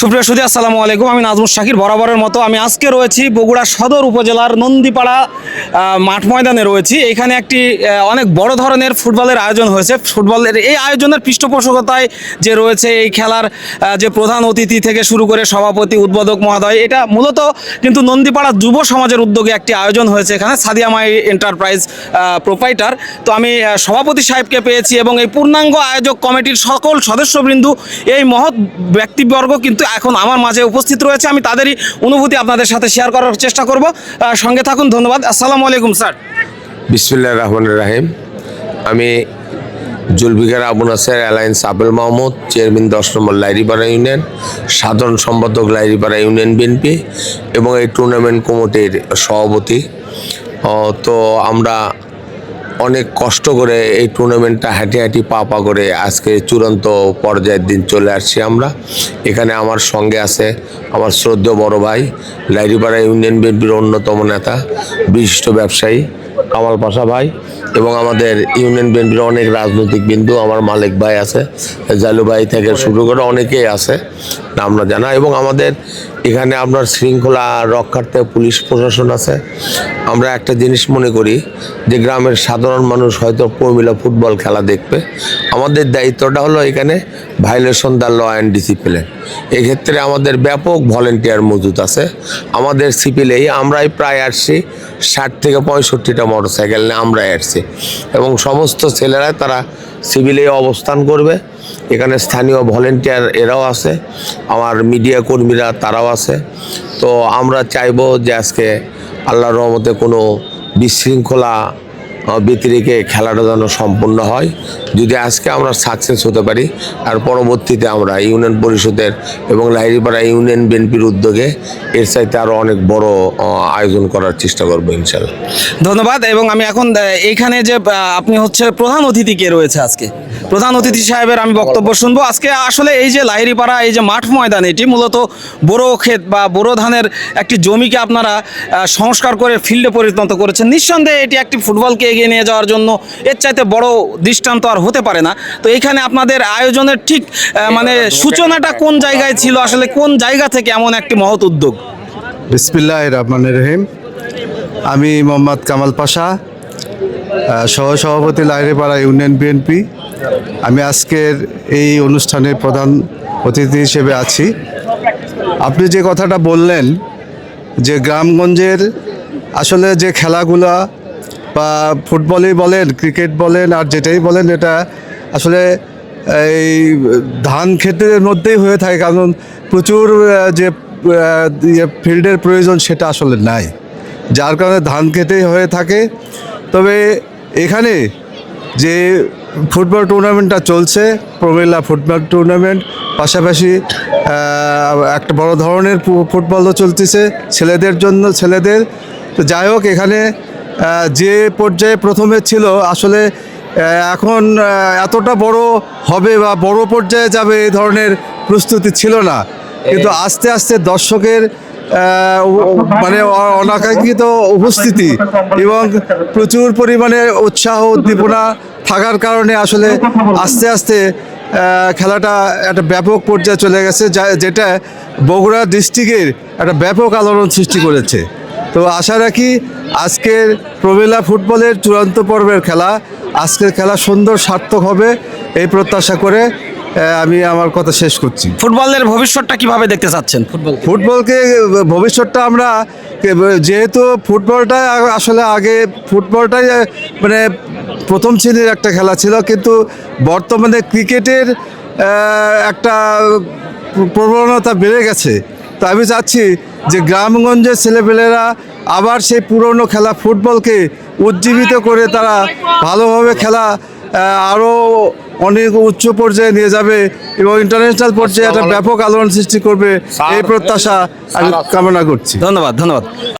সুপ্রিয় সুদী আসসালামু আলাইকুম। আমি নাজমুল শাকির বরাবরের মতো। আমি আজকে রয়েছি বগুড়া সদর উপজেলার নন্দীপাড়া মাঠ ময়দানে রয়েছি। এখানে একটি অনেক বড় ধরনের ফুটবলের আয়োজন হয়েছে। ফুটবলের এই আয়োজনের পৃষ্ঠপোষকতায় যে রয়েছে এই খেলার যে প্রধান অতিথি থেকে শুরু করে সভাপতি, উদ্বোধক মহোদয়, এটা মূলত কিন্তু নন্দীপাড়া যুব সমাজের উদ্যোগে একটি আয়োজন হয়েছে এখানে, সাদিয়া মাই এন্টারপ্রাইজ প্রোপাইটার। তো আমি সভাপতি সাহেবকে পেয়েছি এবং এই পূর্ণাঙ্গ আয়োজক কমিটির সকল সদস্যবৃন্দু এই মহৎ ব্যক্তিবর্গ কিন্তু এখন আমার মাঝে উপস্থিত রয়েছে, আমি তাদেরই অনুভূতি আপনাদের সাথে শেয়ার করার চেষ্টা করব। সঙ্গে থাকুন, ধন্যবাদ। আসসালামু আলাইকুম, স্যার। বিসমুল্লাহ রহমান রাহিম। আমি জুলফিকার আবু নাসের অ্যালায়েন্স আবেল মাহমুদ, চেয়ারম্যান দশ নম্বর লাইরিপাড়া ইউনিয়ন, সাধারণ সম্পাদক লাইরিপাড়া ইউনিয়ন বিএনপি এবং এই টুর্নামেন্ট কমিটির সভাপতি। তো আমরা অনেক কষ্ট করে এই টুর্নামেন্টটা হাঁটি হাঁটি পা পা করে আজকে চূড়ান্ত পর্যায়ের দিন চলে আসছি আমরা। এখানে আমার সঙ্গে আছে আমার শ্রদ্ধেয় বড় ভাই, লাইরিপাড়া ইউনিয়ন বিএনপির অন্যতম নেতা, বিশিষ্ট ব্যবসায়ী কামাল পাশা ভাই এবং আমাদের ইউনিয়ন বিএনপির অনেক রাজনৈতিক বিন্দু, আমার মালিক ভাই আছে, জালু ভাই থেকে শুরু করে অনেকেই আছে। আমরা জানা এবং আমাদের এখানে আপনার শৃঙ্খলা রক্ষার্থে পুলিশ প্রশাসন আছে। আমরা একটা জিনিস মনে করি যে গ্রামের সাধারণ মানুষ হয়তো প্রমিলা ফুটবল খেলা দেখবে। আমাদের দায়িত্বটা হলো এখানে violation the law and discipline এক্ষেত্রে আমাদের ব্যাপক ভলেন্টিয়ার মজুদ আছে। আমাদের সিপিলেই আমরাই প্রায় আসছি, ষাট থেকে পঁয়ষট্টিটা মোটর সাইকেল নিয়ে আমরাই আসছি। এবং সমস্ত ছেলেরা তারা সিভিলেই অবস্থান করবে। এখানে স্থানীয় ভলেন্টিয়ার এরাও আছে, আমার মিডিয়া কর্মীরা তারাও আছে। তো আমরা চাইব যে আজকে আল্লাহর রহমতে কোনো বিশৃঙ্খলা ব্যতিরেকে খেলাটা যেন সম্পূর্ণ হয়। যদি আজকে আমরা সাকসেস হতে পারি আর পরবর্তীতে আমরা ইউনিয়ন পরিষদের এবং লাহিড়িপাড়া ইউনিয়ন বিএনপির উদ্যোগে এর চাইতে আরও অনেক বড় আয়োজন করার চেষ্টা করব ইনশাল্লাহ। ধন্যবাদ এবং আমি এখন এইখানে যে আপনি হচ্ছে প্রধান অতিথি কে রয়েছে আজকে? প্রধান অতিথি সাহেবের আমি বক্তব্য শুনব। আজকে আসলে এই যে লাহিড়িপাড়া এই যে মাঠ ময়দান এটি মূলত বোরো ক্ষেত বা বোরো ধানের একটি জমিকে আপনারা সংস্কার করে ফিল্ডে পরিণত করেছেন। নিঃসন্দেহে এটি একটি ফুটবলকে এগিয়ে নিয়ে যাওয়ার জন্য এর চাইতে বড় দৃষ্টান্ত আর হতে পারে না। তো এখানে আপনাদের আয়োজনের ঠিক মানে সূচনাটা কোন জায়গায় ছিল আসলে কোন জায়গা থেকে এমন একটি মহৎ উদ্যোগ? বিসমিল্লাহ রহমান রহিম। আমি মোহাম্মদ কামাল পাশা আহ, সহসভাপতি লাইরেপাড়া ইউনিয়ন বিএনপি। আমি আজকের এই অনুষ্ঠানের প্রধান অতিথি হিসেবে আছি। আপনি যে কথাটা বললেন যে গ্রামগঞ্জের আসলে যে খেলাগুলা বা ফুটবলই বলেন, ক্রিকেট বলেন, আর যেটাই বলেন, এটা আসলে এই ধান ক্ষেতের মধ্যেই হয়ে থাকে। কারণ প্রচুর যে ইয়ে ফিল্ডের প্রয়োজন সেটা আসলে নাই। যার কারণে ধান খেতেই হয়ে থাকে। তবে এখানে যে ফুটবল টুর্নামেন্টটা চলছে, প্রমিলা ফুটবল টুর্নামেন্ট পাশাপাশি একটা বড় ধরনের ফুটবলও চলতেছে ছেলেদের জন্য, ছেলেদের। তো যাই হোক, এখানে যে পর্যায়ে প্রথমে ছিল, আসলে এখন এতটা বড় হবে বা বড় পর্যায়ে যাবে এই ধরনের প্রস্তুতি ছিল না। কিন্তু আস্তে আস্তে দর্শকের মানে অনাকাঙ্ক্ষিত উপস্থিতি এবং প্রচুর পরিমাণে উৎসাহ, উদ্দীপনা থাকার কারণে আসলে আস্তে আস্তে খেলাটা একটা ব্যাপক পর্যায়ে চলে গেছে, যা- যেটা বগুড়া ডিস্ট্রিক্টের একটা ব্যাপক আলোড়ন সৃষ্টি করেছে। তো আশা রাখি আজকের প্রমিলা ফুটবলের চূড়ান্ত পর্বের খেলা আজকের খেলা সুন্দর সার্থক হবে এই প্রত্যাশা করে আমি আমার কথা শেষ করছি। ফুটবলের ভবিষ্যৎটা কীভাবে দেখতে চাচ্ছেন? ফুটবল ফুটবলকে ভবিষ্যৎটা আমরা যেহেতু ফুটবলটা আসলে আগে ফুটবলটাই মানে প্রথম শ্রেণির একটা খেলা ছিল কিন্তু বর্তমানে ক্রিকেটের একটা প্রবণতা বেড়ে গেছে। তো আমি চাচ্ছি যে গ্রামগঞ্জের ছেলেপেলেরা আবার সেই পুরনো খেলা ফুটবলকে উজ্জীবিত করে তারা ভালোভাবে খেলা আরও অনেক উচ্চ পর্যায়ে নিয়ে যাবে এবং ইন্টারন্যাশনাল পর্যায়ে একটা ব্যাপক আলোড়ন সৃষ্টি করবে এই প্রত্যাশা আমি কামনা করছি। ধন্যবাদ ধন্যবাদ।